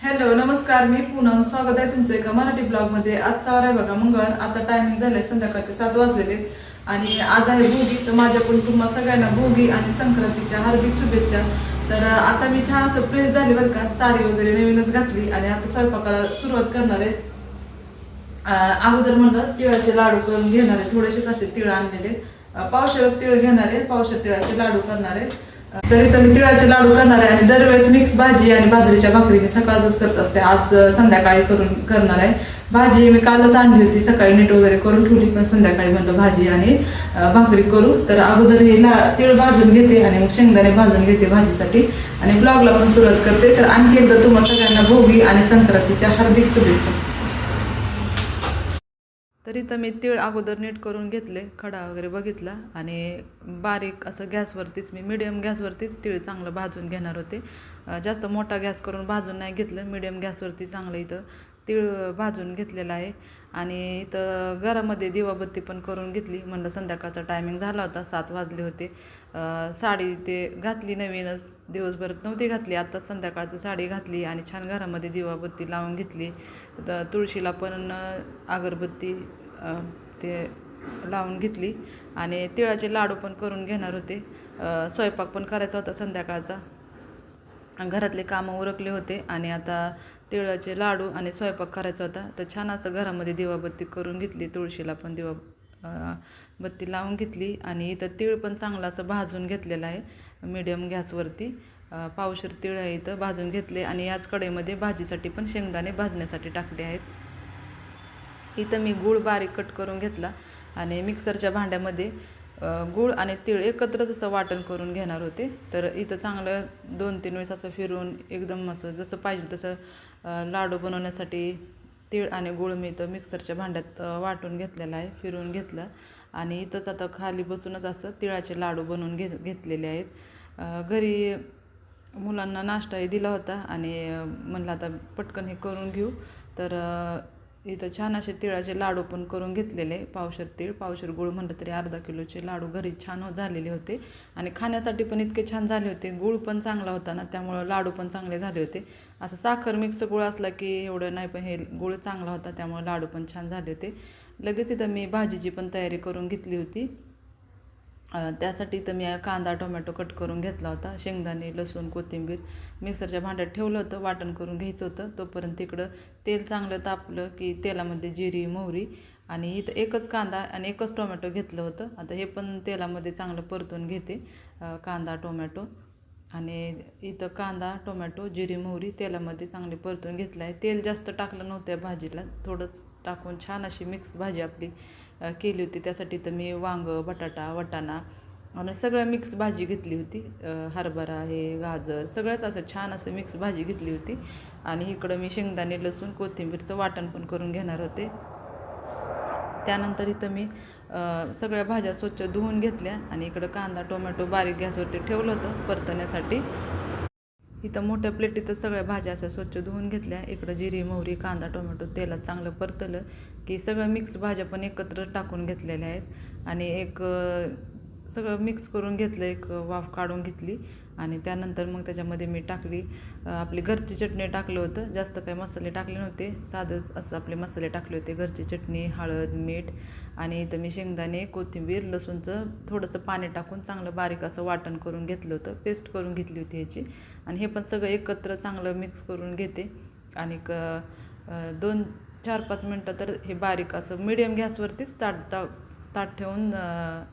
Hello नमस्कार. मी पूनम. स्वागत आहे तुमचं एका मराठी ब्लॉगमध्ये आजचा वार आहे बघा मंगळ आता टायमिंग झालंय संध्याकाळचे सात वाजलेले आणि आज आहे भोगी. तर माझ्याकडून तुम्हाला सगळ्यांना भोगी आणि संक्रांतीच्या हार्दिक शुभेच्छा. तर आता मी छान असं फ्रेश झाली बरं का. साडी वगैरे नवीनच घातली. आणि आता स्वयंपाकाला सुरुवात करणार आहे. अगोदर म्हणलं तिळाचे लाडू करून घेणार आहे. थोडेसेच असे तिळ आणलेले पावशाला तिळ घेणार आहे. पावशेर तिळाचे लाडू करणार आहे. तरी तर मी तिळाचे लाडू करणार आहे आणि दरवेळेस मिक्स भाजी आणि बाजरीच्या भाकरी मी सकाळच करत असते. आज संध्याकाळी करून करणार आहे. भाजी मी कालच आणली होती. सकाळी नीट वगैरे करून ठेवली पण संध्याकाळी म्हणलं भाजी आणि भाकरी करू. तर अगोदर हे ला तिळ भाजून घेते आणि मग शेंगदाणे भाजून घेते भाजीसाठी. आणि ब्लॉगला पण सुरुवात करते. तर आणखी एकदा तुम्हाला सगळ्यांना भोगी आणि संक्रांतीच्या हार्दिक शुभेच्छा. तरी तर मी तीळ अगोदर नीट करून घेतले खडा वगैरे बघितला आणि बारीक असं गॅसवरतीच मी मिडियम गॅसवरतीच तीळ चांगलं भाजून घेणार होते. जास्त मोठा गॅस करून भाजून नाही घेतलं मिडियम गॅसवरती चांगलं इथं तीळ भाजून घेतलेलं आहे. आणि इथं घरामध्ये दिवाबत्ती पण करून घेतली. म्हणलं संध्याकाळचा टायमिंग झाला होता सात वाजले होते. साडी ते घातली नवीनच. दिवसभर नव्हती घातली. आत्ताच संध्याकाळचं साडी घातली आणि छान घरामध्ये दिवाबत्ती लावून घेतली. तर तुळशीला पण अगरबत्ती ते लावून घेतली. आणि तिळाचे लाडू पण करून घेणार होते. स्वयंपाक पण करायचा होता संध्याकाळचा. घरातले कामं उरकले होते आणि आता तिळाचे लाडू आणि स्वयंपाक करायचा होता. तर छान असं घरामध्ये दिवाबत्ती करून घेतली. तुळशीला पण दिवा बत्ती लावून घेतली. आणि इथं तीळ पण चांगला असं भाजून घेतलेलं आहे. मीडियम गॅसवरती अं, पावशेर तीळ आहे इथं भाजून घेतले आणि याच कढईमध्ये भाजीसाठी पण शेंगदाणे भाजण्यासाठी टाकले आहेत. इथं मी गूळ बारीक कट करून घेतला आणि मिक्सरच्या भांड्यामध्ये गूळ आणि तीळ एकत्र जसं वाटण करून घेणार होते तर इथं चांगलं दोन तीन वेळेस असं फिरून एकदम असं जसं पाहिजे तसं लाडू बनवण्यासाठी तीळ आणि गूळ मी इथं मिक्सरच्या भांड्यात वाटून घेतलेला आहे फिरून घेतला. आणि इथंच आता खाली बसूनच असं तिळाचे लाडू बनवून घे घेतलेले आहेत. घरी मुलांना नाश्ताही दिला होता आणि म्हणलं आता पटकन हे करून घेऊ. तर इथं छान असे तिळाचे लाडू पण करून घेतलेले. पावशर तीळ पावशर गुळ म्हटलं तरी अर्धा किलोचे लाडू घरी छान हो झालेले होते. आणि खाण्यासाठी पण इतके छान झाले होते. गुळ पण चांगला होता ना त्यामुळं लाडू पण चांगले झाले होते. असं साखर मिक्स गुळ असला की एवढं नाही पण हे गुळ चांगला होता त्यामुळं लाडू पण छान झाले होते. लगेच इथं मी भाजीची पण तयारी करून घेतली होती. त्यासाठी तर मी कांदा टोमॅटो कट करून घेतला होता. शेंगदाणे लसूण कोथिंबीर मिक्सरच्या भांड्यात ठेवलं होतं. वाटण करून घ्यायचं होतं. तोपर्यंत तिकडं तेल चांगलं तापलं की तेलामध्ये जिरी मोहरी आणि इथं एकच कांदा आणि एकच टोमॅटो घेतलं होतं. आता हे पण तेलामध्ये चांगलं परतून घेते. कांदा टोमॅटो आणि इथं कांदा टोमॅटो जिरी मोहरी तेलामध्ये चांगले परतून घेतलं आहे. तेल जास्त टाकलं नव्हतं या भाजीला. थोडंच टाकून छान अशी मिक्स भाजी आपली केली होती. त्यासाठी तर मी वांगं बटाटा वटाणा आणि सगळं मिक्स भाजी घेतली होती. हरभरा हे गाजर सगळंच असं छान असं मिक्स भाजी घेतली होती. आणि इकडं मी शेंगदाणे लसूण कोथिंबीरचं वाटण पण करून घेणार होते. त्यानंतर इथं मी सगळ्या भाज्या स्वच्छ धुवून घेतल्या आणि इकडं कांदा टोमॅटो बारीक गॅसवरती ठेवलं होतं परतण्यासाठी. इथं मोठ्या प्लेटीतच सगळ्या भाज्या अशा स्वच्छ धुवून घेतल्या. इकडं जिरी मोहरी कांदा टोमॅटो तेलात चांगलं परतलं की सगळं मिक्स भाज्या पण एकत्र टाकून घेतलेल्या आहेत. आणि एक सगळं मिक्स करून घेतलं एक वाफ काढून घेतली. आणि त्यानंतर मग त्याच्यामध्ये मी टाकली आपली घरची चटणी टाकलं होतं. जास्त काही मसाले टाकले नव्हते. साधंच असं आपले मसाले टाकले होते. घरची चटणी हळद मीठ आणि इथं मी शेंगदाणे कोथिंबीर लसूणचं थोडंसं पाणी टाकून चांगलं बारीक असं वाटण करून घेतलं होतं. पेस्ट करून घेतली होती ह्याची. आणि हे पण सगळं एकत्र चांगलं मिक्स करून घेते. आणि क दोन चार पाच मिनटं तर हे बारीक असं मिडियम गॅसवरतीच ताट ता ताट ठेवून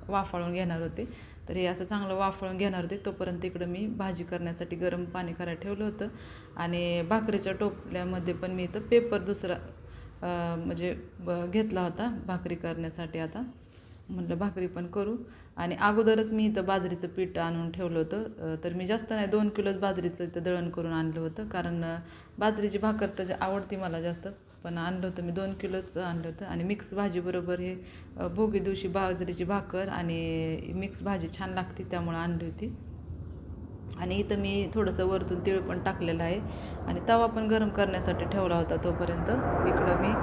वाफाळून घेणार होते. तर हे असं चांगलं वाफळून घेणार होते तोपर्यंत इकडं मी भाजी करण्यासाठी गरम पाणी करायला ठेवलं होतं. आणि भाकरीच्या टोपल्यामध्ये पण मी इथं पेपर दुसरा म्हणजे ब- घेतला होता भाकरी करण्यासाठी आता. म्हटलं भाकरी पण करू. आणि अगोदरच मी इथं बाजरीचं पीठ आणून ठेवलं होतं. तर मी जास्त नाही दोन किलोच बाजरीचं इथं दळण करून आणलं होतं. कारण बाजरीची भाकर तर आवडती मला जास्त. पण आणलं होतं मी दोन किलोच आणलं होतं. आणि मिक्स भाजीबरोबर हे भोगी दिवशी बाजरीची भाकर आणि मिक्स भाजी छान लागते त्यामुळं आणली होती. आणि इथं मी थोडंसं वरतून तीळ पण टाकलेलं आहे. आणि तवा पण गरम करण्यासाठी ठेवला होता तोपर्यंत. इकडं मी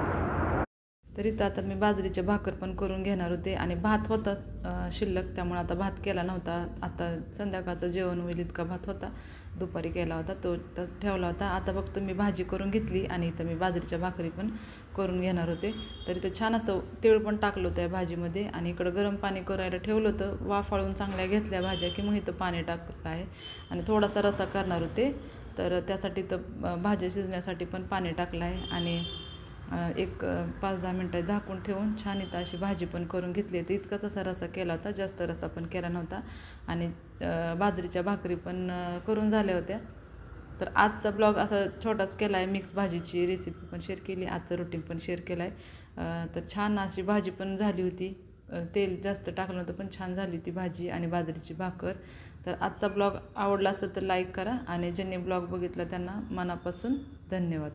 तर इथं आता मी बाजरीचे भाकर पण करून घेणार होते आणि भात होता शिल्लक. त्यामुळे आता भात केला नव्हता. आता संध्याकाळचं जेवण होईल इतका भात होता. दुपारी केला होता तो तर ठेवला होता. आता फक्त मी भाजी करून घेतली आणि इथं मी बाजरीच्या भाकरी पण करून घेणार होते. तर इथं छान असं तीळ पण टाकलं होतं या भाजीमध्ये आणि इकडं गरम पाणी करायला ठेवलं होतं. वाफाळून चांगल्या घेतल्या भाज्या की मग इथं पाणी टाकलं आहे. आणि थोडासा रसा करणार होते. तर त्यासाठी तर भाज्या शिजण्यासाठी पण पाणी टाकलं आहे आणि एक पाच दहा मिनटं झाकून ठेवून छान इथं अशी भाजी पण करून घेतली तर इतकाच असा रसा केला होता जास्त रसा पण केला नव्हता. आणि बाजरीच्या भाकरी पण करून झाल्या होत्या. तर आजचा ब्लॉग असा छोटाच केला आहे मिक्स भाजीची रेसिपी पण शेअर केली आजचं रुटीन पण शेअर केलं आहे तर छान अशी भाजी पण झाली होती. तेल जास्त टाकलं नव्हतं पण छान झाली होती भाजी आणि बाजरीची भाकर. तर आजचा ब्लॉग आवडला असेल तर लाईक करा आणि ज्यांनी ब्लॉग बघितला त्यांना मनापासून धन्यवाद.